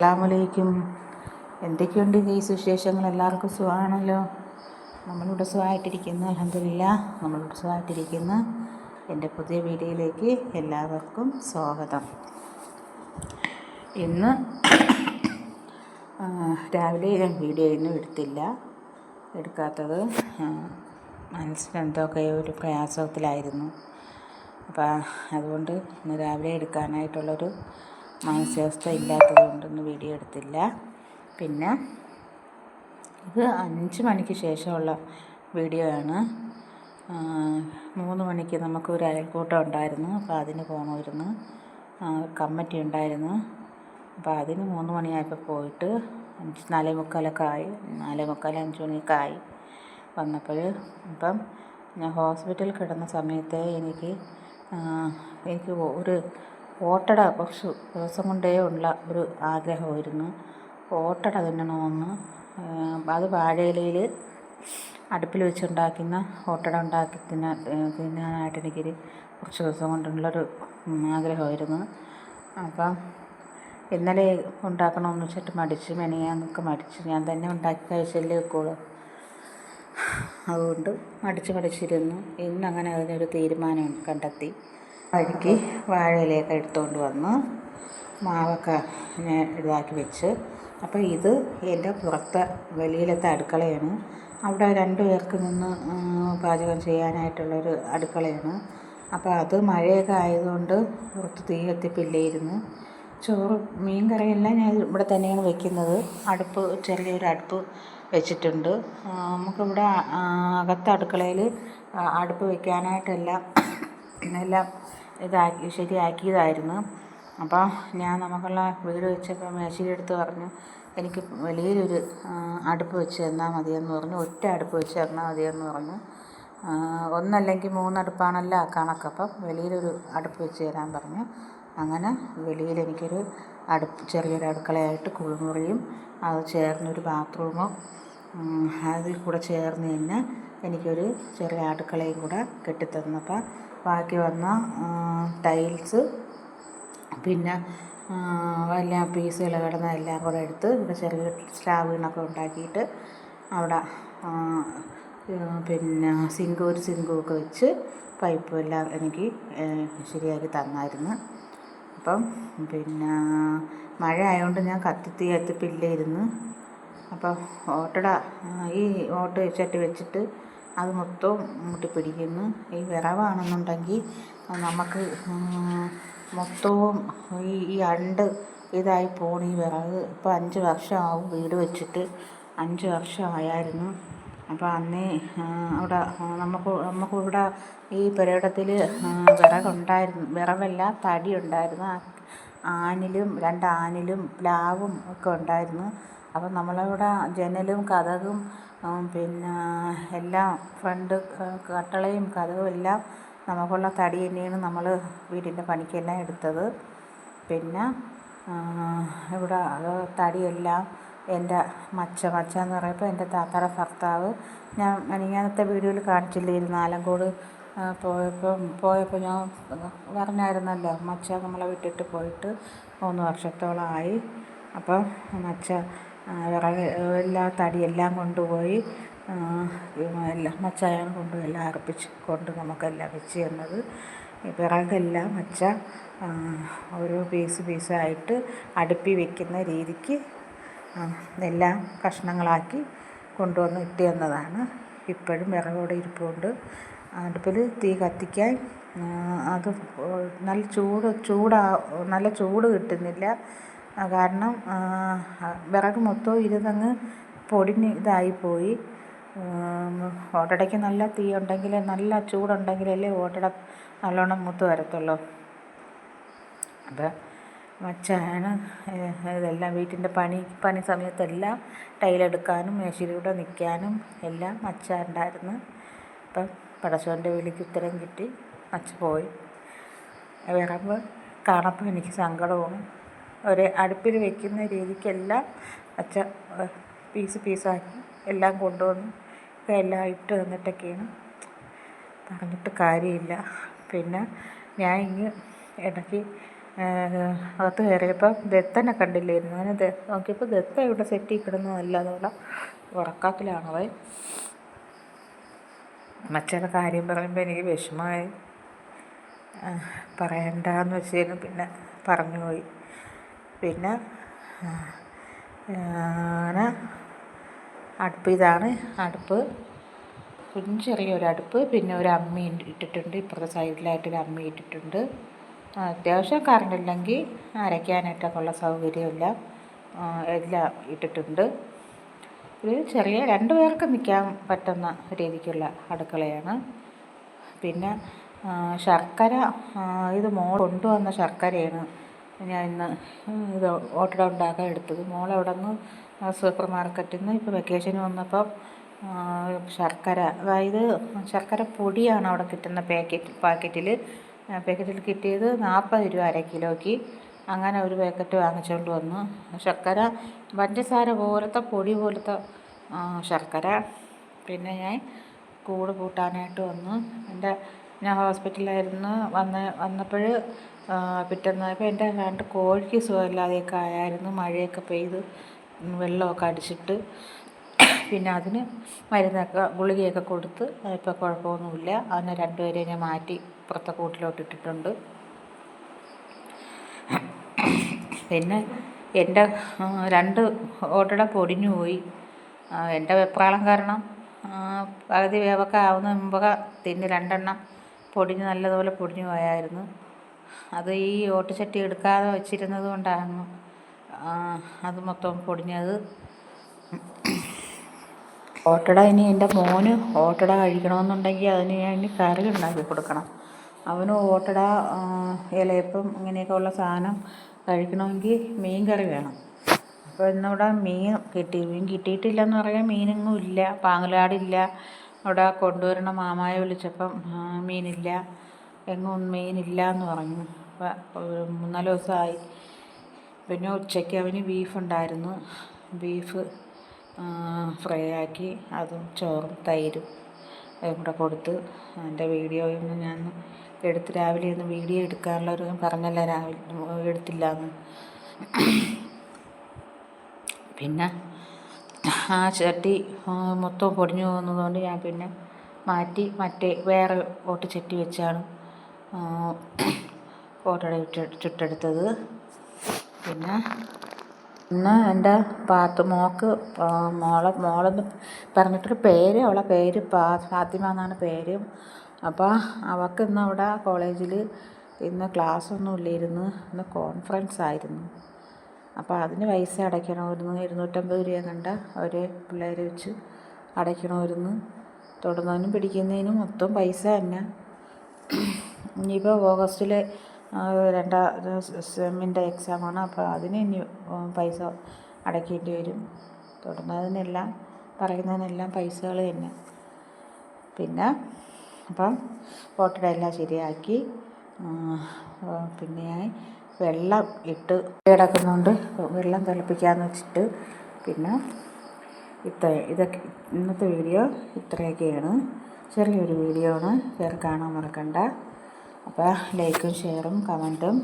അസ്സാമലൈക്കും എന്തൊക്കെയുണ്ട് ഈ സുശേഷങ്ങൾ എല്ലാവർക്കും സുഖമാണല്ലോ? നമ്മളിവിടെ സുഖമായിട്ടിരിക്കുന്നു അലഹമില്ല നമ്മളിവിടെ സുഖമായിട്ടിരിക്കുന്നു. എന്റെ പുതിയ വീഡിയോയിലേക്ക് എല്ലാവർക്കും സ്വാഗതം. ഇന്ന് രാവിലെ ഞാൻ വീഡിയോ ഒന്നും എടുത്തില്ല. എടുക്കാത്തത് മനസ്സിനെന്തൊക്കെ ഒരു പ്രയാസത്തിലായിരുന്നു. അപ്പം അതുകൊണ്ട് ഇന്ന് രാവിലെ എടുക്കാനായിട്ടുള്ളൊരു മാനസികാവസ്ഥ ഇല്ലാത്തത് കൊണ്ടൊന്നും വീഡിയോ എടുത്തില്ല. പിന്നെ ഇത് അഞ്ച് മണിക്ക് ശേഷമുള്ള വീഡിയോ ആണ്. മൂന്ന് മണിക്ക് നമുക്ക് ഒരു അയൽക്കൂട്ടം ഉണ്ടായിരുന്നു. അപ്പോൾ അതിന് പോകണമായിരുന്നു കമ്മിറ്റി ഉണ്ടായിരുന്നു. അപ്പോൾ അതിന് മൂന്ന് മണിയായപ്പോൾ പോയിട്ട് അഞ്ച് നാലേ മുക്കാലൊക്കെ ആയി. നാലേ മുക്കാൽ അഞ്ച് മണിയൊക്കെ ആയി വന്നപ്പോൾ ഇപ്പം ഞാൻ ഹോസ്പിറ്റലിൽ കിടന്ന സമയത്തെ എനിക്ക് എനിക്ക് ഒരു ഓട്ടട കുറച്ച് ദിവസം കൊണ്ടേ ഉള്ള ഒരു ആഗ്രഹമായിരുന്നു. ഓട്ടട തിന്നണമെന്ന് അത് വാഴയിലയിൽ അടുപ്പിൽ വെച്ചുണ്ടാക്കുന്ന ഓട്ടട ഉണ്ടാക്കി തിന്നാൻ തിന്നാനായിട്ട് എനിക്കൊരു കുറച്ച് ദിവസം കൊണ്ടുള്ളൊരു ആഗ്രഹമായിരുന്നു. അപ്പം ഇന്നലെ ഉണ്ടാക്കണമെന്ന് വെച്ചിട്ട് മടിച്ച് മെനയാന്നൊക്കെ മടിച്ച് ഞാൻ തന്നെ ഉണ്ടാക്കി കഴിച്ചല്ലേ വെക്കുള്ളൂ. അതുകൊണ്ട് മടിച്ച് മടിച്ചിരുന്നു. ഇന്നങ്ങനെ അതിനൊരു തീരുമാനം കണ്ടെത്തി. വഴിക്ക് വാഴയിലയൊക്കെ എടുത്തുകൊണ്ട് വന്ന് മാവൊക്കെ ഞാൻ ഇതാക്കി വെച്ച്. അപ്പോൾ ഇത് എന്റെ പുറത്തെ വെളിയിലത്തെ അടുക്കളയാണ്. അവിടെ രണ്ട് പേർക്ക് നിന്ന് പാചകം ചെയ്യാനായിട്ടുള്ളൊരു അടുക്കളയാണ്. അപ്പോൾ അത് മഴയൊക്കെ ആയതുകൊണ്ട് പുറത്ത് തീ കത്തിപ്പില്ലായിരുന്നു. ചോറ് മീൻ കറിയെല്ലാം ഞാൻ ഇവിടെ തന്നെയാണ് വെക്കുന്നത്. അടുപ്പ് ചെറിയൊരു അടുപ്പ് വെച്ചിട്ടുണ്ട്. നമുക്കിവിടെ അകത്ത് അടുക്കളയിൽ അടുപ്പ് വെക്കാനായിട്ടെല്ലാം എല്ലാം ഇതാക്കി ശരിയാക്കിയതായിരുന്നു. അപ്പോൾ ഞാൻ നമുക്കുള്ള വീട് വെച്ചപ്പോൾ മേശിരി എടുത്ത് പറഞ്ഞു എനിക്ക് വലിയൊരു അടുപ്പ് വെച്ച് തന്നാൽ മതിയെന്ന് പറഞ്ഞു. ഒറ്റ അടുപ്പ് വെച്ച് തന്നാൽ മതിയെന്ന് പറഞ്ഞു. ഒന്നല്ലെങ്കിൽ മൂന്നടുപ്പാണല്ലോ കണക്കപ്പം വലിയൊരു അടുപ്പ് വെച്ച് തരാൻ പറഞ്ഞു. അങ്ങനെ വെളിയിൽ എനിക്കൊരു അടുപ്പ് ചെറിയൊരു അടുക്കളയായിട്ട് കുളിമുറിയും അത് ചേർന്നൊരു ബാത്റൂമും അതിൽ കൂടെ ചേർന്ന് തന്നെ എനിക്കൊരു ചെറിയ അടുക്കളയും കൂടെ കെട്ടിത്തന്നപ്പോൾ ബാക്കി വന്ന ടൈൽസ് പിന്നെ എല്ലാ പീസുകൾ കിടന്ന എല്ലാം കൂടെ എടുത്ത് ഇവിടെ ചെറിയ സ്ലാബ് കണക്ക് ഉണ്ടാക്കിയിട്ട് അവിടെ പിന്നെ സിങ്ക് ഒരു സിങ്കും ഒക്കെ വെച്ച് പൈപ്പും എല്ലാം എനിക്ക് ശരിയാക്കി തന്നായിരുന്നു. അപ്പം പിന്നെ മഴ ആയതുകൊണ്ട് ഞാൻ കത്തിത്തീ കത്തിപ്പില്ലായിരുന്നു. അപ്പോൾ ഓട്ടട ഈ ഓട്ട ചട്ടി വെച്ചിട്ട് അത് മൊത്തവും മുട്ടിപ്പിടിക്കുന്നു. ഈ വിറവാണെന്നുണ്ടെങ്കിൽ നമുക്ക് മൊത്തവും ഈ ഈ അണ്ട് ഇതായി പോണ് ഈ വിറക് ഇപ്പോൾ അഞ്ച് വർഷമാവും വീട് വെച്ചിട്ട്. അഞ്ച് വർഷമായായിരുന്നു. അപ്പോൾ അന്നേ അവിടെ നമുക്ക് നമുക്ക് നമുക്കിവിടെ ഈ പുരയിടത്തിൽ വിറകുണ്ടായിരുന്നു. വിറവല്ല തടി ഉണ്ടായിരുന്നു ആനിലും രണ്ട് ആനിലും പ്ലാവും ഒക്കെ ഉണ്ടായിരുന്നു. അപ്പം നമ്മളിവിടെ ജനലും കതകും പിന്നെ എല്ലാം ഫ്രണ്ട് കട്ടളയും കതകും എല്ലാം നമുക്കുള്ള തടി തന്നെയാണ് നമ്മൾ വീടിന്റെ പണിക്കെല്ലാം എടുത്തത്. പിന്നെ ഇവിടെ തടിയെല്ലാം എന്റെ മച്ച മച്ച എന്ന് പറയുമ്പോൾ എന്റെ താത്താടെ ഭർത്താവ്. ഞാൻ മിനിങ്ങാന്നത്തെ വീഡിയോയിൽ കാണിച്ചില്ലായിരുന്നു ആലങ്കോട് പോയപ്പം പോയപ്പോൾ ഞാൻ പറഞ്ഞായിരുന്നല്ലോ മച്ച നമ്മളെ വിട്ടിട്ട് പോയിട്ട് മൂന്ന് വർഷത്തോളമായി അപ്പം മച്ച വിറക് എല്ലാ തടിയെല്ലാം കൊണ്ടുപോയി എല്ലാം മച്ചായാണ് കൊണ്ടുപോയി എല്ലാം അർപ്പിച്ച് കൊണ്ട് നമുക്കെല്ലാം വെച്ച് തന്നത്. വിറകെല്ലാം മച്ച ഓരോ പീസ് പീസായിട്ട് അടുപ്പി വെക്കുന്ന രീതിക്ക് എല്ലാം കഷ്ണങ്ങളാക്കി കൊണ്ടുവന്ന് ഇട്ട് തന്നതാണ്. ഇപ്പോഴും വിറകവിടെ ഇരിപ്പുണ്ട്. അടുപ്പിൽ തീ കത്തിക്കാൻ അത് നല്ല ചൂട് ചൂടാ നല്ല ചൂട് കിട്ടുന്നില്ല. കാരണം വിറക് മൊത്തവും ഇരുന്നങ്ങ് പൊടിഞ്ഞ് ഇതായിപ്പോയി. ഓട്ടടയ്ക്ക് നല്ല തീ ഉണ്ടെങ്കിൽ നല്ല ചൂടുണ്ടെങ്കിലല്ലേ ഓട്ടട നല്ലോണം മൂത്ത് വരത്തുള്ളൂ. അപ്പം മച്ചാണ് ഇതെല്ലാം വീട്ടിന്റെ പണി പണി സമയത്തെല്ലാം ടൈലെടുക്കാനും മേശിരിയുടെ നിൽക്കാനും എല്ലാം മച്ച ഉണ്ടായിരുന്നു അപ്പം പടശോന്റെ വിളിക്ക് ഉത്തരം കിട്ടി മച്ച പോയി. വിറമ്പ് കാണപ്പോൾ എനിക്ക് സങ്കടവും ഒരു അടുപ്പിൽ വെക്കുന്ന രീതിക്കെല്ലാം അച്ഛ പീസ് പീസാക്കി എല്ലാം കൊണ്ടുവന്ന് എല്ലാം ഇട്ട് തന്നിട്ടൊക്കെയാണ്. പറഞ്ഞിട്ട് കാര്യമില്ല. പിന്നെ ഞാൻ ഇങ്ങ് ഇടയ്ക്ക് അകത്ത് കയറിയപ്പോൾ ദത്തനെ കണ്ടില്ലായിരുന്നു. അങ്ങനെ ദ നോക്കിയപ്പോൾ ദത്ത ഇവിടെ സെറ്റി കിടന്നതല്ല അല്ലാതുള്ള ഉറക്കാക്കിലാണ് അവൻ. മച്ചയുടെ കാര്യം പറയുമ്പോൾ എനിക്ക് വിഷമമായി. പറയണ്ടെന്ന് വെച്ചിരുന്നു. പിന്നെ പറഞ്ഞു പോയി പിന്നെ അങ്ങനെ അടുപ്പ് ഇതാണ്. അടുപ്പ് ചെറിയൊരു അടുപ്പ്. പിന്നെ ഒരു അമ്മി ഇട്ടിട്ടുണ്ട്. ഇപ്പുറത്തെ സൈഡിലായിട്ട് ഒരു അമ്മി ഇട്ടിട്ടുണ്ട്. അത്യാവശ്യം കറണ്ട് ഇല്ലെങ്കിൽ അരയ്ക്കാനായിട്ടൊക്കെ ഉള്ള സൗകര്യമെല്ലാം. എല്ലാം ഇട്ടിട്ടുണ്ട്. ഒരു ചെറിയ രണ്ട് പേർക്ക് നിൽക്കാൻ പറ്റുന്ന രീതിക്കുള്ള അടുക്കളയാണ്. പിന്നെ ശർക്കര ഇത് മോൾ കൊണ്ടുവന്ന ശർക്കരയാണ് ഞാൻ ഇന്ന് ഇത് ഓട്ടട ഉണ്ടാക്കാൻ എടുത്തത്. മോൾ അവിടെ നിന്ന് സൂപ്പർ മാർക്കറ്റിൽ നിന്ന് ഇപ്പോൾ വെക്കേഷന് വന്നപ്പോൾ ശർക്കര അതായത് ശർക്കര പൊടിയാണ് അവിടെ കിട്ടുന്ന പാക്കറ്റ് പാക്കറ്റിൽ പാക്കറ്റിൽ കിട്ടിയത് നാൽപ്പത് രൂപ അര കിലോയ്ക്ക്. അങ്ങനെ ഒരു പാക്കറ്റ് വാങ്ങിച്ചുകൊണ്ട് വന്നു. ശർക്കര പഞ്ചസാര പോലത്തെ പൊടി പോലത്തെ ശർക്കര. പിന്നെ ഞാൻ കൂട് കൂട്ടാനായിട്ട് വന്നു എന്റെ ഞാൻ ഹോസ്പിറ്റലിലായിരുന്നു വന്ന് വന്നപ്പോൾ പിറ്റേന്നായപ്പോൾ എന്റെ രണ്ട് കോഴിക്ക് സുഖമില്ലാതെയൊക്കെ ആയായിരുന്നു. മഴയൊക്കെ പെയ്ത് വെള്ളമൊക്കെ അടിച്ചിട്ട് പിന്നെ അതിന് മരുന്നൊക്കെ ഗുളികയൊക്കെ കൊടുത്ത് ഇപ്പോൾ കുഴപ്പമൊന്നുമില്ല. അതിനെ രണ്ടുപേരെ ഞാൻ മാറ്റി പുറത്തെ കൂട്ടിലോട്ട് ഇട്ടിട്ടുണ്ട്. പിന്നെ എന്റെ രണ്ട് ഓട്ടട പൊടിഞ്ഞു പോയി. എന്റെ വെപ്രാളം കാരണം പകുതി വേവൊക്കെ ആവുന്ന മുമ്പൊക്കെ തിന്ന് രണ്ടെണ്ണം പൊടിഞ്ഞ് നല്ലതുപോലെ പൊടിഞ്ഞു പോയായിരുന്നു. അത് ഈ ഓട്ടുചട്ടി എടുക്കാതെ വെച്ചിരുന്നത് കൊണ്ടാണ് അത് മൊത്തം പൊടിഞ്ഞത്. ഓട്ടട ഇനി എന്റെ മോന് ഓട്ടട കഴിക്കണമെന്നുണ്ടെങ്കിൽ അതിന് ഞാൻ കറി ഉണ്ടാക്കി കൊടുക്കണം. അവന് ഓട്ടട ഇലയപ്പം ഇങ്ങനെയൊക്കെ ഉള്ള സാധനം കഴിക്കണമെങ്കിൽ മീൻ കറി വേണം. അപ്പോൾ ഇന്നിവിടെ മീൻ കിട്ടി. മീൻ കിട്ടിയിട്ടില്ല എന്ന് പറയാൻ മീനൊന്നും ഇല്ല. പാങ്ങലാടില്ല. അവിടെ കൊണ്ടുവരണ മാമായ വിളിച്ചപ്പം മീനില്ല. എങ്ങും മീനില്ല എന്ന് പറഞ്ഞു മൂന്നാൽ ദിവസമായി. പിന്നെ ഉച്ചയ്ക്ക് അവന് ബീഫ് ഉണ്ടായിരുന്നു ബീഫ് ഫ്രൈ ആക്കി അതും ചോറും തൈരും കൂടെ കൊടുത്ത് അതിന്റെ നിന്ന് ഞാൻ എടുത്ത് രാവിലെ ഒന്ന് വീഡിയോ എടുക്കാനുള്ളൊരു പറഞ്ഞല്ല രാവിലെ എടുത്തില്ല എന്ന് പിന്നെ ആ ചട്ടി മൊത്തം പൊടിഞ്ഞു പോകുന്നതുകൊണ്ട് ഞാൻ പിന്നെ മാറ്റി മറ്റേ വേറെ ഓട്ട് ചട്ടി വെച്ചാണ് ഓട്ടട ചുട്ടെടുത്തത്. പിന്നെ ഇന്ന് എന്റെ പാത്ത് മോക്ക് മോളെ മോളെന്ന് പറഞ്ഞിട്ടൊരു പേര് അവളെ പേര് പാ ഫാത്തിമ എന്നാണ് പേര്. അപ്പോൾ അവൾക്ക് ഇന്ന് അവിടെ കോളേജിൽ ഇന്ന് ക്ലാസ്സൊന്നും ഇല്ലായിരുന്നു. ഇന്ന് കോൺഫറൻസ് ആയിരുന്നു. അപ്പോൾ അതിന് പൈസ അടയ്ക്കണമായിരുന്നു. ഇരുന്നൂറ്റമ്പത് രൂപ കണ്ട അവരെ പിള്ളേരെ വെച്ച് അടയ്ക്കണമായിരുന്നു. തൊടുന്നതിനും പിടിക്കുന്നതിനും മൊത്തം പൈസ തന്നെ. ഇനിയിപ്പോൾ ഓഗസ്റ്റിലെ രണ്ടാം സെമ്മിന്റെ എക്സാമാണ്. അപ്പോൾ അതിന് ഇനി പൈസ അടയ്ക്കേണ്ടി വരും. തൊടുന്നതിനെല്ലാം പറയുന്നതിനെല്ലാം പൈസകൾ തന്നെ. പിന്നെ അപ്പം ഫോട്ടോ എല്ലാം ശരിയാക്കി. പിന്നെ ഞാൻ വെള്ളം ഇട്ട് കിടക്കുന്നുണ്ട്. വെള്ളം തിളപ്പിക്കാമെന്ന് വെച്ചിട്ട് പിന്നെ ഇത്ര ഇതൊക്കെ ഇന്നത്തെ വീഡിയോ ഇത്രയൊക്കെയാണ്. ചെറിയൊരു വീഡിയോ ആണ്. കയറി കാണാൻ മറക്കണ്ട. അപ്പോൾ ലൈക്കും ഷെയറും കമന്റും